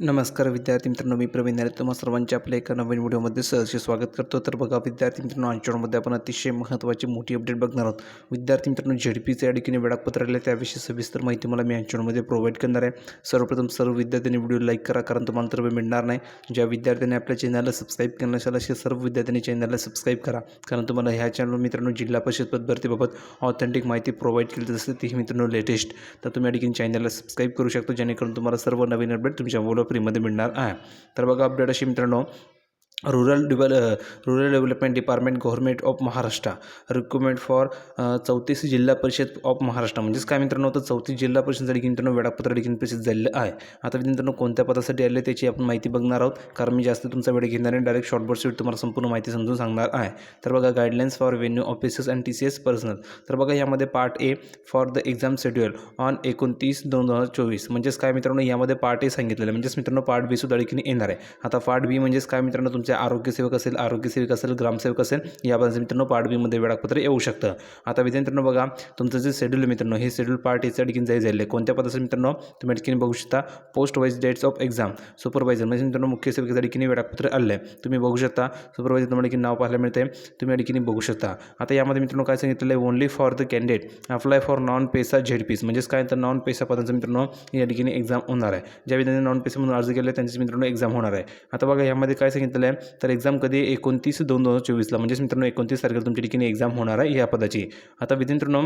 नमस्कार विद्यार्थी मित्रांनो मी प्रवीण नारे. तुम्हा सर्वांचे आपल्या एका नवीन व्हिडिओमध्ये सहज स्वागत करतो. तर बघा विद्यार्थी मित्रांनो आमच्यामध्ये आपण अतिशय महत्त्वाची मोठी अपडेट बघणार आहोत. विद्यार्थी मित्रांनो झेडपीचे या ठिकाणी वेळापत्र आले त्याविषयी सविस्तर माहिती मला मी आमच्यामध्ये प्रोव्हाइड करणार आहे. सर्वप्रथम सर्व विद्यार्थ्यांनी व्हिडिओ लाईक करा कारण तुम्हाला तर मिळणार नाही. ज्या विद्यार्थ्यांनी आपल्या चॅनलला सबस्क्राईब केलं नसेल असे सर्व विद्यार्थ्यांनी चॅनलला सबस्क्राईब करा. कारण तुम्हाला ह्या चॅनलवर मित्रांनो जिल्हा परिषद पदभरतीबाबत ऑथेंटिक माहिती प्रोव्हाइड केली जसं ती मित्रांनो लेटेस्ट तर तुम्ही या ठिकाणी चॅनलला सबस्क्राईब करू शकतो. जेणेकरून तुम्हाला सर्व नवीन अपडेट तुमच्या मोबाईल फ्रीमध्ये मिळणार आहे. तर बघा अपडेट अशी मित्रांनो rural डिवेल rural development department government of Maharashtra recruitment for चौतीस जिल्हा परिषद ऑफ महाराष्ट्र म्हणजेच काय मित्रांनो? तर चौतीस जिल्हा परिषदसाठी मित्रांनो वेळापत्र देखील प्रसिद्ध झालेलं आहे. आता मित्रांनो कोणत्या पदासाठी आले त्याची आपण माहिती बघणार आहोत. कारण मी जास्त तुमचा वेळ घेणार नाही. डायरेक्ट शॉर्टबोर्ड सीट तुम्हाला संपूर्ण माहिती समजून सांगणार आहे. तर बघा guidelines for venue officers and T C S personnel तर बघा यामध्ये part A for the exam schedule on एकोणतीस दोन हजार चोवीस. म्हणजेच काय मित्रांनो? यामध्ये पार्ट ए सांगितलेलं आहे. म्हणजेच मित्रांनो पार्ट बी सुद्धा देखील येणार आहे. आता पार्ट बी म्हणजेच काय मित्रांनो? तुमचं आरोग्यसेवक असेल आरोग्यसेवक असेल ग्रामसेवक असेल याबद्दल मित्रांनो पार्ट बीमध्ये वेळापत्र येऊ शकतं. आता मित्रांनो बघा तुमचं जे शेड्यूल मित्रांनो हे शेड्यूल पार्ट याचं ठिकाणी जाईल झाले कोणत्या पदाचं मित्रांनो? तुम्ही या ठिकाणी बघू शकता post wise dates of exam supervisor म्हणजे मित्रांनो मुख्य सेवकाच्या ठिकाणी वेळापत्र आलं आहे. तुम्ही बघू शकता सुपरवायझर तुम्हाला की नाव पाहायला मिळते तुम्ही या बघू शकता. आता यामध्ये मित्रांनो काय सांगितलं आहे? Only for the candidate apply for non PESA Z Ps म्हणजेच काय? तर नॉन पेसा पदांचं मित्रांनो या ठिकाणी एक्झाम होणार आहे. ज्या विद्यार्थ्यांनी नॉन पेसा म्हणून अर्ज केला त्यांची मित्रांनो एक्झाम होणार आहे. आता बघा यामध्ये काय सांगितलं आहे? तर एक्झाम कधी? एकोणतीस दोन दोन हजार चोवीसला. म्हणजेच मित्रांनो एकोणतीस तारखेला तुमच्या ठिकाणी एक्झाम होणार आहे या पदाची. आता मित्रांनो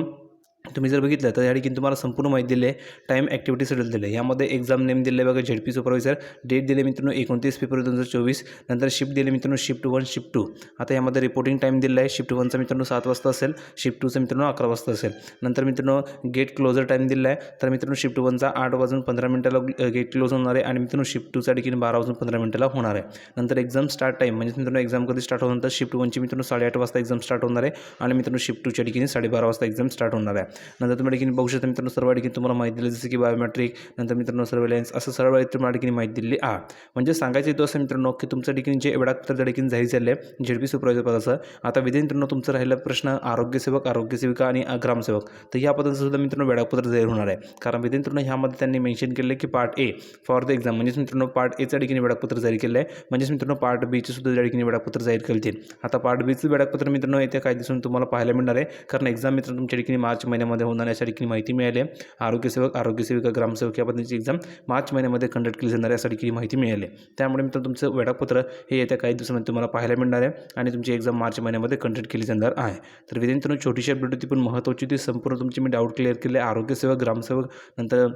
तुम्ही जर बघितलं तर या ठिकाणी तुम्हाला संपूर्ण माहिती दिली आहे. टाईम ॲक्टिव्हिटी शेड्यूल दिले यामध्ये एक्झाम नेम दिले बघा झेडपी सुपरवायझर डेट दिले मित्रांनो एकोणतीस फेब्रुवारी दोन हजार चोवीस. नंतर शिफ्ट दिले मित्रांनो शिफ्ट वन शिफ्ट टू आता यामध्ये रिपोर्टिंग टाईम दिला आहे. शिफ्ट वनचा मित्रांनो सात वाजता असेल. शिफ्ट टूचा मित्रांनो अकरा वाजता असेल. नंतर मित्रांनो गेट क्लोजर टाईम दिला आहे. तर मित्रांनो शिफ्ट वनचा आठ वाजून पंधरा मिनिटाला गेट क्लोज होणार आहे. आणि मित्रांनो शिफ्ट टूचा ठिकाणी बारा वाजून पंधरा मिनिटाला होणार आहे. नंतर एक्झाम स्टार्ट टाईम म्हणजे मित्रांनो एक्झाम कधी स्टार्ट होणार शिफ्ट वनची मित्रांनो साडेआठ वाजता एक्झाम स्टार्ट होणार आहे. आणि मित्रांनो शिफ्ट टूच्या ठिकाणी साडेबारा वाजता एक्झाम स्टार्ट होणार आहे. नंतर तुम्ही ठिकाणी बघू शकता मित्रांनो सर्व ठिकाणी तुम्हाला माहिती दिली जसं की बायोमेट्रिक नंतर मित्रांनो सर्वेलन्स असं सर्व तुम्हाला ठिकाणी माहिती दिली आहे. म्हणजे सांगायचं येतो असं मित्रांनो की तुमच्या ठिकाणी जे वेळापत्र त्या ठिकाणी जाहीर झाले आहे झेडपी सुपरवायझर पदाचं आता विधी मित्रांनो तुमचं राहिला प्रश्न आरोग्यसेवक आरोग्यसेविका आणि ग्रामसेवक तर या पदाचं सुद्धा मित्रांनो वेळापत्र जाहीर होणार आहे. कारण विधी मित्रांनो ह्यामध्ये त्यांनी मेन्शन केलं की part A for the exam म्हणजेच मित्रांनो पार्ट एच्या ठिकाणी वेळापत्र जाहीर केलं आहे. म्हणजेच मित्रांनो पार्ट बीचे सुद्धा त्या ठिकाणी वेळापत्र जाहीर केले आता पार्ट बीचं वेळापत्र मित्रांनो येत्या काही दिवसांनी तुम्हाला पाहायला मिळणार आहे. कारण एक्झाम मित्रांनो तुमच्या ठिकाणी मार्च महिन्यामध्ये होणार याच्या ठिकाणी माहिती मिळाली आहे. आरोग्यसेवक आरोग्यसेविका ग्रामसेवक या पद्धतीची एक्झाम मार्च महिन्यामध्ये कंडक्ट केली जाणार यासाठी माहिती मिळाली त्यामुळे मित्र तुमचं वेळापत्र हे येत्या काही दिवसांमध्ये तुम्हाला पाहायला मिळणार आहे आणि तुमची एक्झाम मार्च महिन्यामध्ये कंडक्ट केली जाणार आहे. तर विद्यार्थ्यांनो छोटीशी अपडेट होती पण महत्त्वाची ती संपूर्ण तुमची मी डाऊट क्लिअर केले आरोग्यसेवक ग्रामसेवक नंतर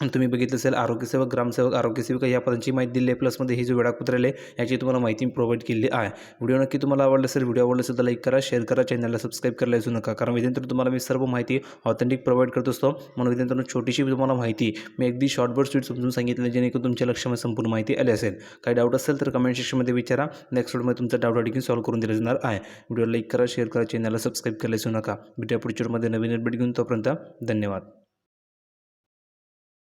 तुम्ही बघितलं असेल आरोग्यसेवक ग्रामसेवक आरोग्यसेविका या पदांची माहिती दिली आहे. प्लसमध्ये ही जो वेळापत्र आले याची तुम्हाला माहिती प्रोव्हाइड केली आहे. व्हिडिओ नक्की तुम्हाला आवडलं असेल व्हिडिओ आवडलं असेल तर लाईक करा शेअर करा चॅनलला सबस्क्राईब करायला विसरू नका. कारण विद्यार्थी तुम्हाला मी सर्व माहिती ऑथेंटिक प्रोव्हाइड करत असतो. म्हणून विद्यार्थ्यांना छोटीशी तुम्हाला माहिती मी अगदी शॉर्टबर्ट स्वीट समजून सांगितलं जेणेकरून तुमच्या लक्षामध्ये संपूर्ण माहिती आली असेल. काही डाऊट असेल तर कमेंट सेक्शनमध्ये विचारा. नेक्स्ट व्हिडिओमध्ये तुमचा डाऊट देखील सॉल्व करून दिला जाणार आहे. व्हिडिओ लाईक करा शेअर करा चॅनलला सबस्क्राईब करायला विसरू नका. भेटूया पुढच्या नवीन अपडेट घेऊन तोपर्यंत धन्यवाद.